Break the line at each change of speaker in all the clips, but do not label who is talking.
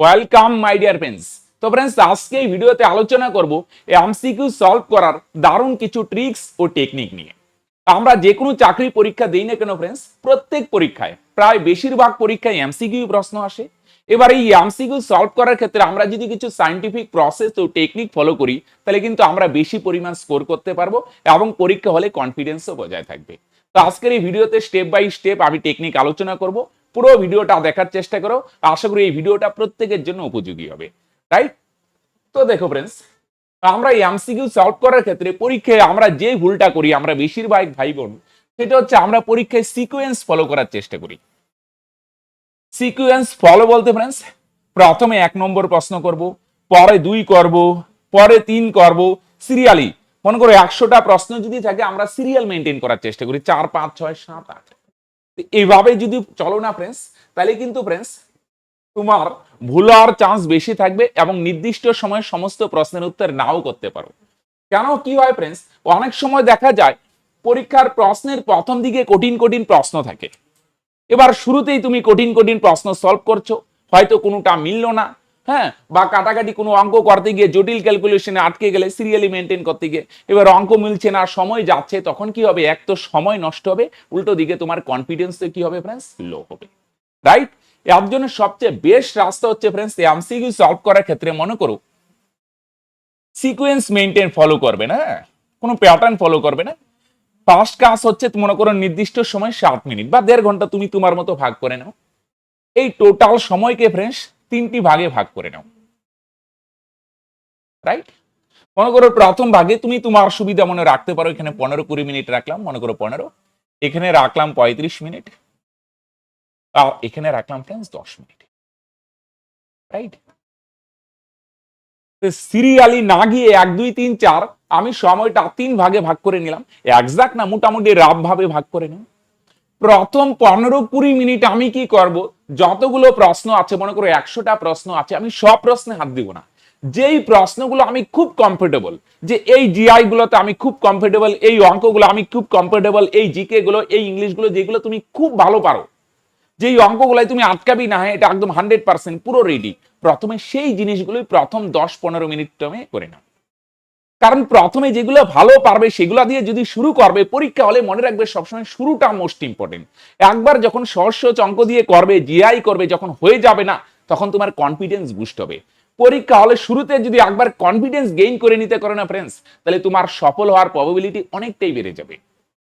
Welcome my dear friends তো friends আজকে এই ভিডিওতে আলোচনা করব এমসিকিউ সলভ করার দারুণ কিছু ট্রিক্স ও টেকনিক নিয়ে। আমরা যে কোনো চাকরি পরীক্ষা দিই না কেন ফ্রেন্ডস প্রত্যেক পরীক্ষায়, প্রায় বেশিরভাগ পরীক্ষায় এমসিকিউ প্রশ্ন আসে। এবার এই এমসিকিউ সলভ করার ক্ষেত্রে আমরা যদি কিছু সাইন্টিফিক প্রসেস ও টেকনিক ফলো করি, তাহলে কিন্তু আমরা বেশি পরিমাণ স্কোর করতে পারব এবং পরীক্ষা হলে কনফিডেন্সও বজায় থাকবে। তো আজকের এই ভিডিওতে স্টেপ বাই স্টেপ আমি টেকনিক আলোচনা করব। পুরো ভিডিওটা দেখার চেষ্টা করো। আশা করি এই ভিডিওটা প্রত্যেকের জন্য উপযোগী হবে। রাইট তো দেখো ফ্রেন্ডস আমরা এমসিকিউ সলভ করার ক্ষেত্রে পরীক্ষায় আমরা যে ভুলটা করি, আমরা বেশিরভাগ ভাই বোন সেটা হচ্ছে আমরা পরীক্ষায় সিকোয়েন্স ফলো করার চেষ্টা করি। সিকোয়েন্স ফলো বলতে ফ্রেন্ডস প্রথমে এক নম্বর প্রশ্ন করব, পরে দুই করব, পরে তিন করব। সিরিয়ালি মনে করো একশোটা প্রশ্ন যদি থাকে, আমরা সিরিয়াল মেনটেন করার চেষ্টা করি। চার, পাঁচ, ছয়, সাত, আট। এইভাবে যদি চলো না ফ্রেন্ডস তাহলে কিন্তু ফ্রেন্ডস তোমার ভুল হওয়ার চান্স বেশি থাকবে এবং নির্দিষ্ট সময়ে সমস্ত প্রশ্নের উত্তর নাও করতে পারো। কেন? কি হয় ফ্রেন্ডস অনেক সময় দেখা যায় পরীক্ষার প্রশ্নের প্রথম দিকে কঠিন কঠিন প্রশ্ন থাকে। এবার শুরুতেই তুমি কঠিন কঠিন প্রশ্ন সলভ করছ, হয়তো কোনোটা মিললো না। হ্যাঁ বা কাটাকাটি কোনো অঙ্ক করতে গিয়ে জটিল ক্যালকুলেশনে আটকে গেলে সিরিয়ালি মেনটেন করতে গিয়ে এবার অঙ্ক মিলছে না, সময় যাচ্ছে, তখন কি হবে? এক তো সময় নষ্ট হবে, উল্টো দিকে তোমার কনফিডেন্স কি হবে ফ্রেন্ডস লো হবে। রাইট এর জন্য সবচেয়ে বেস্ট রাস্তা হচ্ছে ফ্রেন্ডস এমসিকিউ সলভ করার ক্ষেত্রে মনে করো সিকোয়েন্স মেনটেন ফলো করবে না হ্যাঁ? কোনো প্যাটার্ন ফলো করবে না। ফার্স্ট কাজ হচ্ছে, মনে করো নির্দিষ্ট সময় সাত মিনিট বা দেড় ঘণ্টা তুমি তোমার মতো ভাগ করে নাও। এই টোটাল সময়কে ফ্রেন্ডস তিনটি ভাগে ভাগ করে নাও। রাইট মনে করো প্রথম ভাগে তুমি তোমার সুবিধা মনে রাখতে পারো, এখানে পনেরো কুড়ি মিনিট রাখলাম, মনে করো পনেরো। এখানে রাখলাম পঁয়ত্রিশ মিনিট। আর এখানে রাখলাম ফ্রেন্ডস দশ মিনিট। রাইট সিরিয়ালি না গিয়ে এক, দুই, তিন, চার, আমি সময়টা তিন ভাগে ভাগ করে নিলাম। একজাক্ট না, মোটামুটি রাফ ভাবে ভাগ করে নিলাম। প্রথম পনেরো কুড়ি মিনিট আমি কি করব? যতগুলো প্রশ্ন আছে, মনে করো একশোটা প্রশ্ন আছে, আমি সব প্রশ্নে হাত দিব না। যেই প্রশ্নগুলো আমি খুব কমফোর্টেবল যে এই জিআই গুলোতে আমি খুব কমফোর্টেবল এই অঙ্কগুলো আমি খুব কমফোর্টেবল এই জিকে গুলো, এই ইংলিশগুলো, যেগুলো তুমি খুব ভালো পারো। যেই অঙ্কগুলাই তুমি আটকাবি না, এটা একদম হান্ড্রেড পার্সেন্ট পুরো রেডি প্রথমে সেই জিনিসগুলোই প্রথম দশ পনেরো মিনিট তুমি করে নাও। কারণ প্রথমে যেগুলো ভালো পারবে, সেগুলো দিয়ে যদি শুরু করবে, পরীক্ষা হলে মনে রাখবে সবসময় শুরুটা মোস্ট ইম্পর্টেন্ট একবার যখন সহজ অঙ্ক দিয়ে করবে জিআই করবে, যখন হয়ে যাবে না, তখন তোমার কনফিডেন্স বুস্ট হবে। পরীক্ষা হলে শুরুতে যদি একবার কনফিডেন্স গেইন করে নিতে পারো না ফ্রেন্ডস তাহলে তোমার সফল হওয়ার প্রবাবিলিটি অনেকটাই বেড়ে যাবে।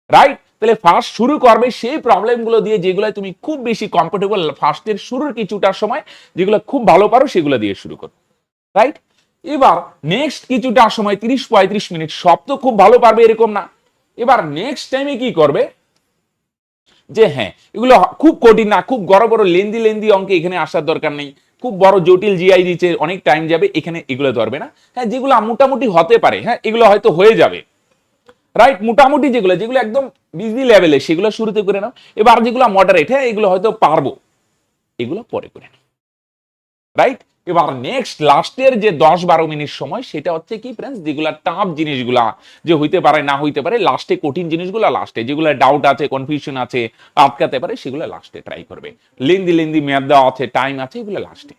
রাইট তাহলে ফার্স্ট শুরু করবে, সেই প্রবলেমগুলো দিয়ে যেগুলো তুমি খুব বেশি কমফোর্টেবল ফার্স্টের শুরুর কিছুটার সময়, যেগুলো খুব ভালো পারো, সেগুলো দিয়ে শুরু করো। রাইট এবার নেক্সট কিছুটা সময়, তিরিশ পঁয়ত্রিশ মিনিট, সব তো খুব ভালো পারবে এরকম না। এবার নেক্সট টাইমে কি করবে? যে হ্যাঁ এগুলো খুব কঠিন না, খুব বড় বড় লেন্দি লেন্দি অঙ্কে এখানে আসার দরকার নেই। খুব বড় জটিল জিআই দিচ্ছে অনেক টাইম যাবে, এখানে এগুলো ধরবে না। হ্যাঁ যেগুলো মোটামুটি হতে পারে হ্যাঁ এগুলো হয়তো হয়ে যাবে। রাইট মোটামুটি যেগুলো যেগুলো একদম বিজি লেভেলে সেগুলো শুরুতে করে নাও। এবার যেগুলো মডারেট হ্যাঁ এগুলো হয়তো পারব। এগুলো পরে করে নাও। রাইট এবার নেক্সট লাস্টের যে দশ বারো মিনিট সময়, সেটা হচ্ছে কি ফ্রেন্ডস যেগুলা টাফ জিনিসগুলা, যে হইতে পারে, না হইতে পারে লাস্টে কঠিন জিনিসগুলো লাস্টে যেগুলো ডাউট আছে কনফিউশন আছে, আটকাতে পারে, সেগুলো লাস্টে ট্রাই করবে। লেন্দি লেন্দি মেয়াদ দেওয়া আছে টাইম আছে, এগুলো লাস্টে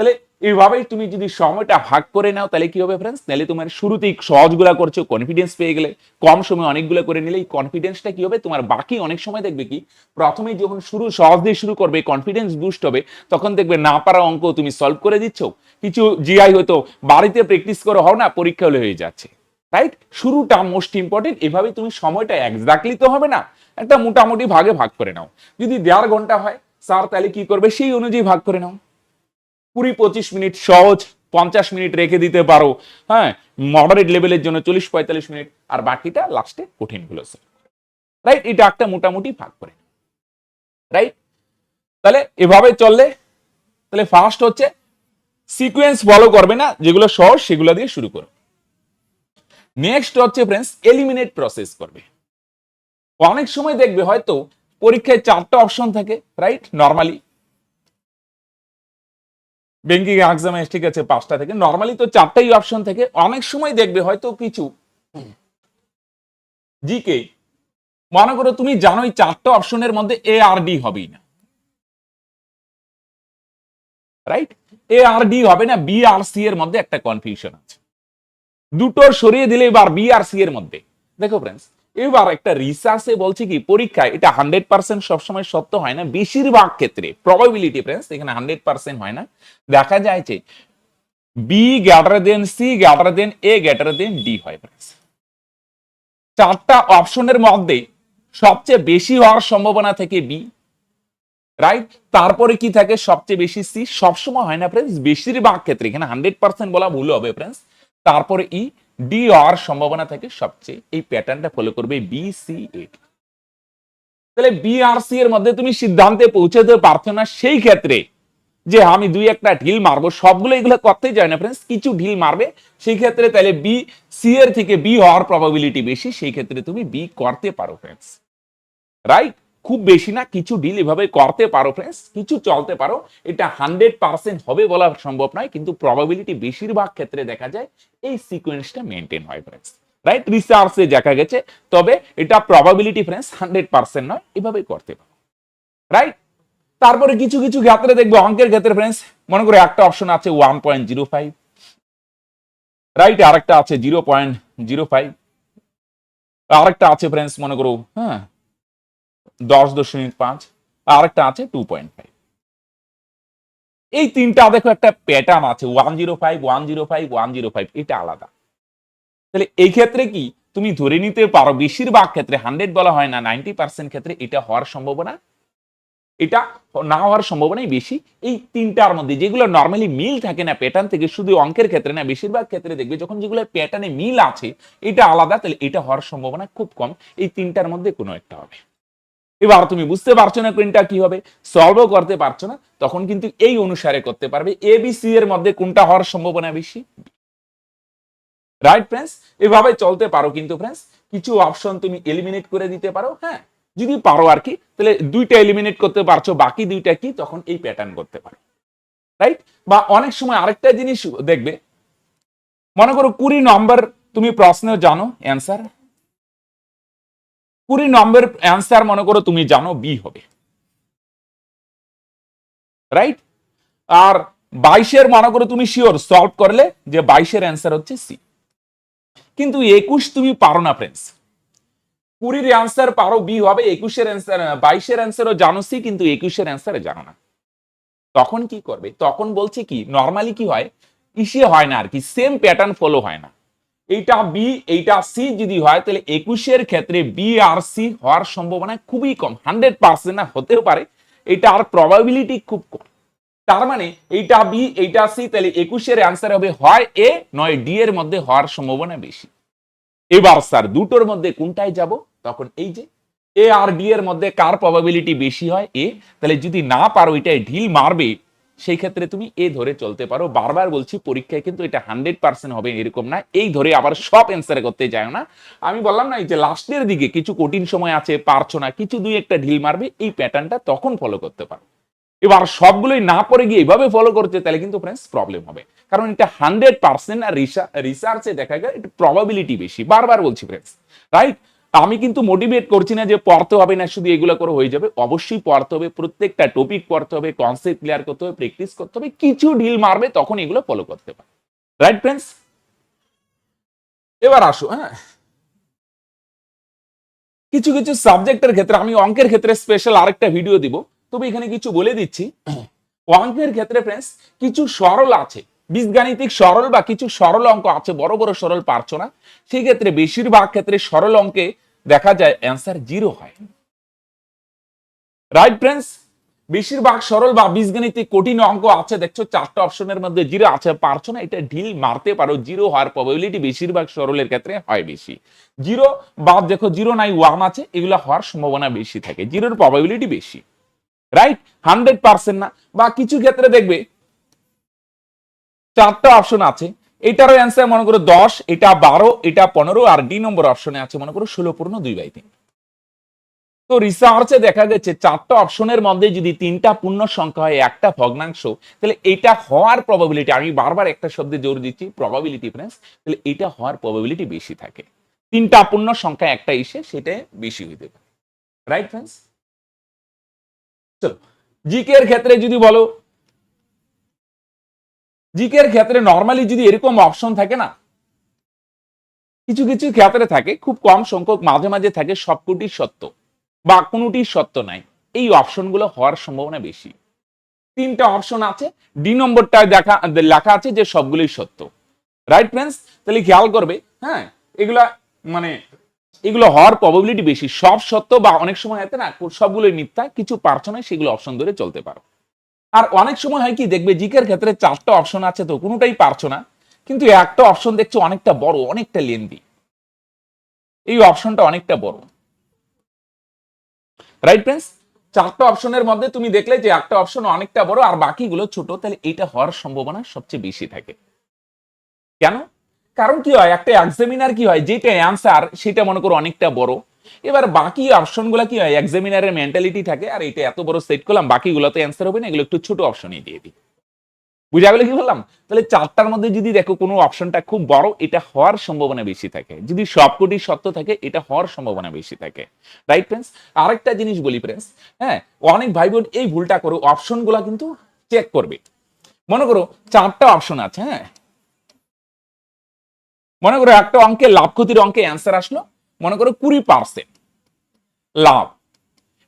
তাহলে এইভাবেই তুমি যদি সময়টা ভাগ করে নাও, তাহলে কি হবে ফ্রেন্ডস তাহলে তোমার শুরুতেই সহজগুলা করছ কনফিডেন্স পেয়ে গেলে কম সময় অনেকগুলো করে নিলে এই কনফিডেন্সটা কি হবে? তোমার বাকি অনেক সময় দেখবে কি, প্রথমেই যখন শুরু, সহজ দিয়ে শুরু করবে কনফিডেন্স বুস্ট হবে, তখন দেখবে না পারা অঙ্ক তুমি সলভ করে দিচ্ছ। কিছু জিআই হয়তো বাড়িতে প্র্যাকটিস করে, হও না, পরীক্ষা হলে হয়ে যাচ্ছে। রাইট শুরুটা মোস্ট ইম্পর্টেন্ট এভাবে তুমি সময়টা একজাক্টলি তো হবে না, একটা মোটামুটি ভাগে ভাগ করে নাও। যদি দেড় ঘণ্টা হয় স্যার তাহলে কি করবে? সেই অনুযায়ী ভাগ করে নাও। কুড়ি পঁচিশ মিনিট সহজ, পঞ্চাশ মিনিট রেখে দিতে পারো। হ্যাঁ মডারেট লেভেলের জন্য চল্লিশ পঁয়তাল্লিশ মিনিট, আর বাকিটা লাস্টে কঠিনগুলো রাইট এটা একটা মোটামুটি ভাগ করে রাইট তাহলে এভাবে চললে, তাহলে ফার্স্ট হচ্ছে সিকোয়েন্স ফলো করবে না, যেগুলো সহজ সেগুলো দিয়ে শুরু করো। নেক্সট হচ্ছে ফ্রেন্ডস এলিমিনেট প্রসেস করবে। অনেক সময় দেখবে হয়তো পরীক্ষায় চারটা অপশন থাকে রাইট নর্মালি ব্যাংকিং এক্সামে ঠিক আছে, পাঁচটা থেকে। নর্মালি তো চারটাই অপশন থেকে। অনেক সময় দেখবে হয়তো কিছু। জিকে মনে করো তুমি জানোই চারটা অপশনের মধ্যে এ আর ডি হবেই না। রাইট এ আর ডি হবে না বি আর সি এর মধ্যে একটা কনফিউশন আছে। দুটো সরিয়ে দিলে এবার বি আর সি এর মধ্যে। দেখো ফ্রেন্ডস এবার একটা রিসার্চে বলছে কি, পরীক্ষায় এটা হান্ড্রেড পার্সেন্ট সবসময় সত্য হয় না। বেশিরভাগ ক্ষেত্রে প্রবাবিলিটি ফ্রেন্ডস এখানে হান্ড্রেড পার্সেন্ট হয় না। দেখা যায় যে B greater than C greater than A greater than D হয় ফ্রেন্ডস চারটা অপশনের মধ্যে সবচেয়ে বেশি হওয়ার সম্ভাবনা থেকে বি রাইট তারপরে কি থাকে? সবচেয়ে বেশি সি সবসময় হয় না ফ্রেন্ডস বেশিরভাগ ক্ষেত্রে, এখানে হান্ড্রেড পার্সেন্ট বলা ভুল হবে ফ্রেন্ডস তারপরে ই ডি হওয়ার সম্ভাবনা থাকে সবচেয়ে, এই প্যাটার্নটা ফলো করবে বি সি এ তাহলে বি আর সি এর মধ্যে তুমি সিদ্ধান্তে পৌঁছাতে পারছ না, সেই ক্ষেত্রে যে আমি দুই একটা ঢিল মারবো, সবগুলো এগুলো করতেই যায় না ফ্রেন্ডস কিছু ঢিল মারবে, সেই ক্ষেত্রে তাহলে বি সি এর থেকে বি হওয়ার প্রবাবিলিটি বেশি, সেই ক্ষেত্রে তুমি বি করতে পারো ফ্রেন্ডস রাইট খুব বেশি না, কিছু ডিল এভাবে করতে পারো ফ্রেন্ডস কিছু চলতে পারো। এটা হান্ড্রেড পার্সেন্ট হবে বলা সম্ভব নয়, কিন্তু প্রবাবিলিটি বেশিরভাগ ক্ষেত্রে দেখা যায় এই সিকোয়েন্সটা মেনটেন হয় ফ্রেন্ডস রাইট রিসার্চে দেখা গেছে, তবে এটা প্রবাবিলিটি ফ্রেন্ডস হান্ড্রেড পার্সেন্ট নয়, এভাবে করতে পারো। রাইট তারপরে কিছু কিছু ক্ষেত্রে দেখব, অঙ্কের ক্ষেত্রে ফ্রেন্ডস মনে করো একটা অপশন আছে one point zero five right আরেকটা আছে জিরো পয়েন্ট জিরো ফাইভ আরেকটা আছে ফ্রেন্ডস মনে করো হ্যাঁ দশ দশমিক পাঁচ, আরেকটা আছে টু পয়েন্ট ফাইভ এই তিনটা, দেখো, একটা প্যাটার্ন আছে one zero five one zero five one zero five এটা আলাদা। তাহলে এই ক্ষেত্রে কি, তুমি ধরে নিতে পারো, বেশিরভাগ ক্ষেত্রে হান্ড্রেড বলা হয় না নাইনটি পার্সেন্ট ক্ষেত্রে এটা হওয়ার সম্ভাবনা। এটা না হওয়ার সম্ভাবনাই বেশি। এই তিনটার মধ্যে যেগুলো নর্মালি মিল থাকে না প্যাটার্ন থেকে শুধু অঙ্কের ক্ষেত্রে না, বেশিরভাগ ক্ষেত্রে দেখবে যখন যেগুলো প্যাটার্নে মিল আছে, এটা আলাদা, তাহলে এটা হওয়ার সম্ভাবনা খুব কম। এই তিনটার মধ্যে কোনো একটা হবে। এবার তুমি বুঝতে পারছ না কোনটা কি হবে সলভও করতে পারছ না, তখন কিন্তু এই অনুসারে করতে পারবে এ বি সি এর মধ্যে কোনটা হওয়ার সম্ভাবনা বেশি। রাইট ফ্রেন্ডস এভাবে চলতে পারো কিন্তু ফ্রেন্ডস কিছু অপশন তুমি এলিমিনেট করে দিতে পারো হ্যাঁ? যদি পারো আর কি, তাহলে দুইটা এলিমিনেট করতে পারছ, বাকি দুইটা কি, তখন এই প্যাটার্ন করতে পারো। রাইট বা অনেক সময় আরেকটা জিনিস দেখবে, মনে করো কুড়ি নম্বর তুমি প্রশ্ন জানো অ্যান্সার কুড়ি নম্বর অ্যান্সার মনে করো তুমি জানো বি হবে। রাইট আর বাইশের মনে করো তুমি শিওর সলভ করলে যে বাইশের অ্যান্সার হচ্ছে সি কিন্তু একুশ তুমি পারো না ফ্রেন্ডস কুড়ির অ্যান্সার পারো বি হবে, একুশের অ্যান্সার বাইশের অ্যান্সারও জানো সি কিন্তু একুশের অ্যান্সার জানো না। তখন কি করবে? তখন বলছে কি নর্মালি কি হয়? ইসে হয় না আর কি সেম প্যাটার্ন ফলো হয় না। এইটা বি এইটা সি যদি হয়, তাহলে একুশের ক্ষেত্রে বি আর সি হওয়ার সম্ভাবনা খুবই কম। হান্ড্রেড পার্সেন্ট না, হতেও পারে। এটা আর প্রবাবিলিটি খুব কম। তার মানে এইটা বি এইটা সি তাহলে একুশের অ্যান্সার হবে হয় এ নয় ডি এর মধ্যে হওয়ার সম্ভাবনা বেশি। এবার স্যার দুটোর মধ্যে কোনটায় যাব? তখন এই যে এ আর ডি এর মধ্যে কার প্রবাবিলিটি বেশি হয়? এ তাহলে যদি না পারো এটাই ঢিল মারবে সেই ক্ষেত্রে তুমি এ ধরে চলতে পারো। বারবার বলছি, পরীক্ষায় কিন্তু এটা হান্ড্রেড পার্সেন্ট হবে এরকম না। এই ধরে আবার সব অ্যান্সার করতে যায় না। আমি বললাম না, এই যে লাস্টের দিকে কিছু কঠিন সময় আছে, পারছ না, কিছু দুই একটা ঢিল মারবে, এই প্যাটার্নটা তখন ফলো করতে পারো। এবার সবগুলোই না পড়ে গিয়ে এইভাবে ফলো করতে তাহলে কিন্তু ফ্রেন্ডস প্রবলেম হবে। কারণ এটা হান্ড্রেড পার্সেন্ট আর রিসার্চে দেখা গেল, এটা প্রবাবিলিটি বেশি। বারবার বলছি ফ্রেন্ডস রাইট আমি কিন্তু মোটিভেট করছি না যে পড়তে হবে না, শুধু এগুলো করে হয়ে যাবে। অবশ্যই পড়তে হবে, প্রত্যেকটা টপিক পড়তে হবে কনসেপ্ট ক্লিয়ার করতে হবে প্র্যাকটিস করতে হবে, কিছু ঢিল মারবে, তখন এগুলো ফলো করতে পারে রাইট ফ্রেন্ডস এবার আসো হ্যাঁ। কিছু কিছু সাবজেক্টের ক্ষেত্রে, আমি অঙ্কের ক্ষেত্রে স্পেশাল আরেকটা ভিডিও দিব। তবে এখানে কিছু বলে দিচ্ছি। অঙ্কের ক্ষেত্রে ফ্রেন্ডস কিছু সরল আছে। বীজগাণিতিক সরল বা কিছু সরল অঙ্ক আছে, বড় বড় সরল পারছ না সেই ক্ষেত্রে বেশিরভাগ ক্ষেত্রে সরল অঙ্কে দেখা যায় অ্যান্সার জিরো হয়। রাইট ফ্রেন্ডস বেশিরভাগ সরল বা বীজগণিতিক কঠিন অঙ্ক আছে, দেখছ চারটা অপশনের মধ্যে জিরো আছে পারছ না এটা ঢিল মারতে পারো জিরো হওয়ার প্রবাবিলিটি বেশিরভাগ সরলের ক্ষেত্রে হয় বেশি। জিরো বা দেখো জিরো নাই ওয়ান আছে, এগুলো হওয়ার সম্ভাবনা বেশি থাকে জিরোর প্রবাবিলিটি বেশি। রাইট হান্ড্রেড পার্সেন্ট না, বা কিছু ক্ষেত্রে দেখবে চারটা অপশন আছে। এটারও অ্যান্সার মনে করো দশ, এটা বারো, এটা পনেরো আর ডি নম্বর অপশনে আছে মনে করো ষোলো পূর্ণ দুই বাই তিন। তো রিসার্চে দেখা গেছে চারটা অপশনের মধ্যে যদি তিনটা পূর্ণ সংখ্যা হয়, একটা ভগ্নাংশ, তাহলে এটা হওয়ার প্রবাবিলিটি আমি বারবার একটা শব্দে জোর দিচ্ছি প্রবাবিলিটি ফ্রেন্ডস তাহলে এটা হওয়ার প্রবাবিলিটি বেশি থাকে। তিনটা পূর্ণ সংখ্যা একটা এসে সেটা বেশি হইতে পারে রাইট ফ্রেন্ডস চলো জিকে এর ক্ষেত্রে যদি বলো জিকের ক্ষেত্রে নর্মালি যদি এরকম অপশন থাকে না, কিছু কিছু ক্ষেত্রে থাকে, খুব কম সংখ্যক, মাঝে মাঝে থাকে সবকটি সত্য বা কোনোটি সত্য নাই। এই অপশনগুলো হওয়ার সম্ভাবনা বেশি। তিনটা অপশন আছে ডি নম্বরটায় দেখা, লেখা আছে যে সবগুলোই সত্য। রাইট ফ্রেন্ডস তাহলে খেয়াল করবে হ্যাঁ এগুলা মানে এগুলো হওয়ার প্রবাবিলিটি বেশি। সব সত্য বা অনেক সময় হয়তো না, সবগুলোই মিথ্যা, কিছু পারছ না, সেগুলো অপশন ধরে চলতে পারো। আর অনেক সময় হয় কি, দেখবে জিকের ক্ষেত্রে চারটা অপশন আছে তো, কোনোটাই পারছ না। কিন্তু একটা অপশন দেখছ অনেকটা বড়, অনেকটা লেন্দি এই অপশনটা অনেকটা বড়। রাইট ফ্রেন্ডস চারটা অপশনের মধ্যে তুমি দেখলে যে একটা অপশন অনেকটা বড় আর বাকিগুলো ছোট, তাহলে এটা হওয়ার সম্ভাবনা সবচেয়ে বেশি থাকে। কেন? কারণ কি হয়, একটা এক্সামিনার কি হয়, যেটা অ্যান্সার সেটা মনে করো অনেকটা বড়। এবার বাকি অপশনগুলো কি হয়? এক্সামিনারের মেন্টালিটি থাকে, আর এটা এত বড় সেট করলাম, বাকিগুলো তো অ্যান্সার হবে না, এগুলো একটু ছোট অপশনই দিয়ে দিই। বুঝা গেলে কি বললাম? তাহলে চারটার মধ্যে যদি দেখো কোনো অপশনটা খুব বড়, এটা হওয়ার সম্ভাবনা বেশি থাকে। যদি সবকটি সত্য থাকে, এটা হওয়ার সম্ভাবনা বেশি থাকে। রাইট ফ্রেন্ডস আরেকটা জিনিস বলি ফ্রেন্ডস হ্যাঁ অনেক ভাই বোন এই ভুলটা করো অপশনগুলো কিন্তু চেক করবে। মনে করো চারটা অপশন আছে হ্যাঁ। মনে করো একটা অঙ্কে লাভ ক্ষতির অঙ্কে অ্যান্সার আসলো মনে করো কুড়ি পার্সেন্ট লাভ।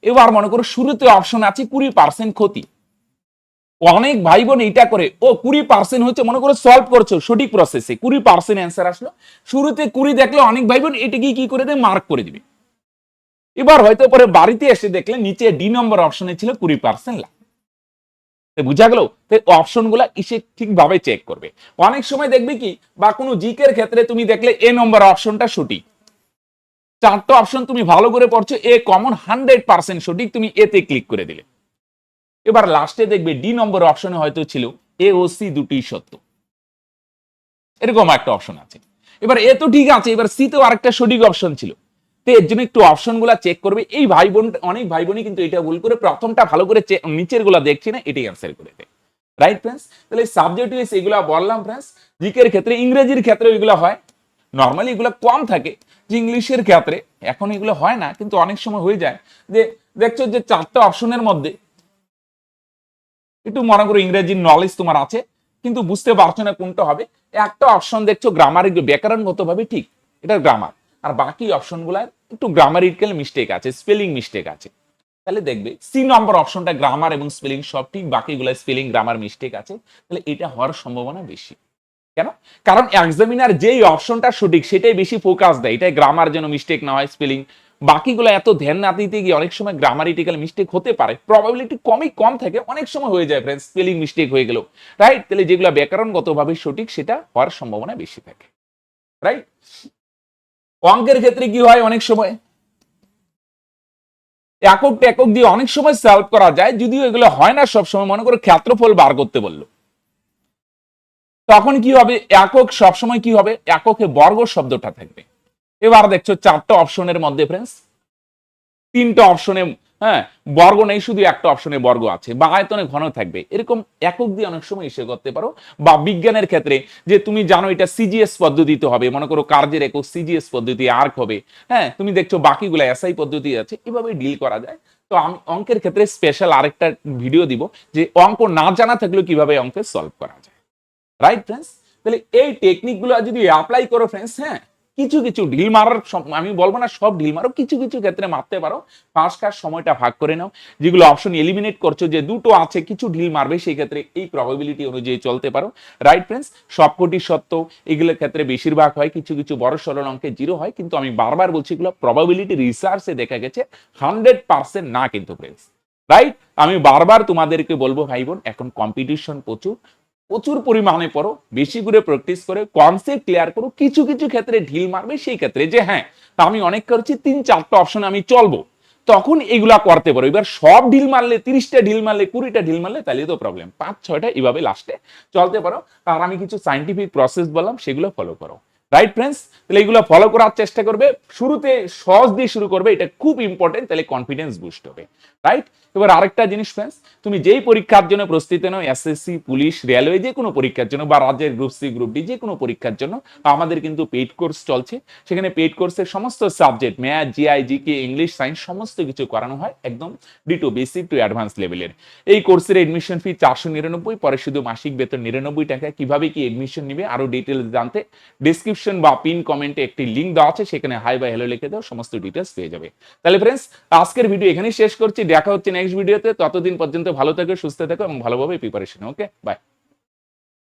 এবার মনে করো শুরুতে অপশন আছে কুড়ি পার্সেন্ট ক্ষতি। অনেক ভাই বোন এইটা করে, ও, কুড়ি পার্সেন্ট হচ্ছে মনে করো সলভ করছ সঠিক প্রসেসে কুড়ি পার্সেন্ট অ্যান্সার আসলো। শুরুতে কুড়ি দেখলে অনেক ভাই বোন এটাকে কি করে দেয়? মার্ক করে দিবে। এবার হয়তো পরে বাড়িতে এসে দেখলে নিচে ডি নম্বর অপশনে ছিল কুড়ি পার্সেন্ট লাভ। বুঝা গেল? অপশনগুলা ইসে ঠিকভাবে চেক করবে। অনেক সময় দেখবে কি, বা কোনো জিকের ক্ষেত্রে তুমি দেখলে এ নম্বর অপশনটা সঠিক। চারটা অপশন তুমি ভালো করে পড়ছো এ কমন হান্ড্রেড পার্সেন্ট সঠিক তুমি এতে ক্লিক করে দিলে। এবার লাস্টে দেখবে ডি নম্বর অপশনে হয়তো ছিল এ ও সি দুটি সত্য। এরকম একটা অপশন আছে। এবার এ তো ঠিক আছে, এবার সি তেও আরেকটা সঠিক অপশন ছিল। তো এর জন্য একটু অপশনগুলা চেক করবে। এই ভাই বোন, অনেক ভাই বোনই কিন্তু এটা ভুল করে প্রথমটা ভালো করে নিচেরগুলা দেখছি না, এটাই অ্যান্সার করে দেয়। রাইট ফ্রেন্ডস তাহলে সাবজেক্ট ওয়াইজ এগুলা বললাম ফ্রেন্ডস জিকের ক্ষেত্রে, ইংরেজির ক্ষেত্রে এগুলো হয়। নর্মালি এগুলো কম থাকে। ইংলিশের ক্ষেত্রে এখন এগুলো হয় না, কিন্তু অনেক সময় হয়ে যায়। যে দেখছ যে চারটা অপশনের মধ্যে একটু মনে করো ইংরেজির নলেজ তোমার আছে, কিন্তু বুঝতে পারছ না কোনটা হবে। একটা অপশন দেখছ গ্রামার ব্যাকরণগত ভাবে ঠিক, এটা গ্রামার আর বাকি অপশনগুলার একটু গ্রামারিক্যাল মিস্টেক আছে স্পেলিং মিস্টেক আছে। তাহলে দেখবে সি নম্বর অপশনটা গ্রামার এবং স্পেলিং সব ঠিক, বাকিগুলো স্পেলিং গ্রামার মিস্টেক আছে। তাহলে এটা হওয়ার সম্ভাবনা বেশি। কেন? কারণ এক্সামিনার যেই অপশনটা সঠিক, সেটাই বেশি ফোকাস দেয়। এটাই গ্রামার যেন মিস্টেক না হয় স্পেলিং বাকিগুলো এত ধ্যান না দিতে গিয়ে অনেক সময় গ্রামারিটিক্যাল মিস্টেক হতে পারে। প্রবাবিলিটি কমই কম থাকে, অনেক সময় হয়ে যায় ফ্রেন্ড স্পেলিং মিস্টেক হয়ে গেল। রাইট তাহলে যেগুলো ব্যাকরণগতভাবে সঠিক, সেটা হওয়ার সম্ভাবনা বেশি থাকে। রাইট অঙ্কের ক্ষেত্রে কি হয় অনেক সময়? একক একক দিয়ে অনেক সময় সলভ করা যায়, যদিও এগুলো হয় না সবসময়। মনে করো ক্ষেত্রফল বার করতে বলল। তখন কি হবে? একক সবসময় কি হবে? এককে বর্গ শব্দটা থাকবে। এবার দেখছ চারটা অপশনের মধ্যে ফ্রেন্ডস তিনটা অপশনে হ্যাঁ বর্গ নেই, শুধু একটা অপশনে বর্গ আছে, বা আয়তনে ঘন থাকবে। এরকম একক দিয়ে অনেক সময় এসে করতে পারো। বা বিজ্ঞানের ক্ষেত্রে যে তুমি জানো এটা সিজিএস পদ্ধতিতে হবে, মনে করো কার্যের একক সিজিএস পদ্ধতি আর্ক হবে হ্যাঁ তুমি দেখছ বাকিগুলো এসআই পদ্ধতি আছে এভাবে ডিল করা যায়। তো আমি অঙ্কের ক্ষেত্রে স্পেশাল আরেকটা ভিডিও দিব, যে অঙ্ক না জানা থাকলেও কীভাবে অঙ্কে সলভ করা রাইট ফ্রেন্ডস তাহলে এই টেকনিকগুলো যদি অ্যাপ্লাই করো ফ্রেন্ডস হ্যাঁ কিছু কিছু ঢিল মারার আমি বলব না সব ঢিল মারো, কিছু কিছু ক্ষেত্রে মারতে পারো। পাঁচ কাজ সময়টা ভাগ করে নাও। যেগুলো অপশন এলিমিনেট করছ যে দুটো আছে, কিছু ঢিল মারবে, সেই ক্ষেত্রে এই প্রবাবিলিটি অনুযায়ী চলতে পারো। রাইট ফ্রেন্ডস সবকটি সত্য, এগুলোর ক্ষেত্রে বেশিরভাগ হয়, কিছু কিছু বড় সরল অঙ্কে জিরো হয়, কিন্তু আমি বারবার বলছি এগুলো প্রবাবিলিটি রিসার্চে দেখা গেছে হান্ড্রেড পার্সেন্ট না কিন্তু ফ্রেন্ডস রাইট আমি বারবার তোমাদেরকে বলব, ভাই বোন, এখন কম্পিটিশন প্রচুর। প্রচুর পরিমাণে পড়ো, বেশি করে প্র্যাকটিস করে কনসেপ্ট ক্লিয়ার করো, কিছু কিছু ক্ষেত্রে ঢিল মারবে, সেই ক্ষেত্রে যে হ্যাঁ তা আমি অনেক করছি, তিন, চারটা অপশন আমি চলবো। তখন এগুলা করতে পারো। এবার সব ঢিল মারলে, তিরিশটা ঢিল মারলে, কুড়িটা ঢিল মারলে, তাহলে তো প্রবলেম পাঁচ, ছয়টা এভাবে লাস্টে চলতে পারো। আর আমি কিছু সাইন্টিফিক প্রসেস বললাম, সেগুলো ফলো করো। রাইট ফ্রেন্ডস তাহলে এগুলো ফলো করার চেষ্টা করবে। শুরুতে সহজ দিয়ে শুরু করবে, এটা খুব ইম্পর্টেন্ট তাহলে কনফিডেন্স বুস্ট হবে। রাইট এবার আরেকটা জিনিস ফ্রেন্ডস তুমি যেই পরীক্ষার জন্য প্রস্তুতি নাও এসএসসি পুলিশ রেলওয়ে যে কোনো পরীক্ষার জন্য বা রাজ্যের গ্রুপ সি গ্রুপ ডি যে কোনো পরীক্ষার জন্য আমাদের কিন্তু পেইড কোর্স চলছে, সেখানে পেইড কোর্সের সমস্ত subject math GI GK English science সমস্ত কিছু করানো হয় একদম ডিটো বেসিক টু অ্যাডভান্স লেভেলের এই কোর্সের এডমিশন ফি চারশো নিরানব্বই, পরে শুধু মাসিক বেতন নিরানব্বই টাকা। কীভাবে কি এডমিশন নিবে, আরও ডিটেলস জানতে ডিসক্রিপশন বা পিন কমেন্টে একটি লিঙ্ক দেওয়া আছে, সেখানে হাই বা হ্যালো লিখে দাও, সমস্ত ডিটেলস পেয়ে যাবে। তাহলে ফ্রেন্ডস আজকের ভিডিও এখানেই শেষ করছি, দেখা হচ্ছে নেক্সট ভিডিওতে ততদিন পর্যন্ত ভালো থাকো, সুস্থ থাকো এবং ভালোভাবে প্রিপারেশন ওকে বাই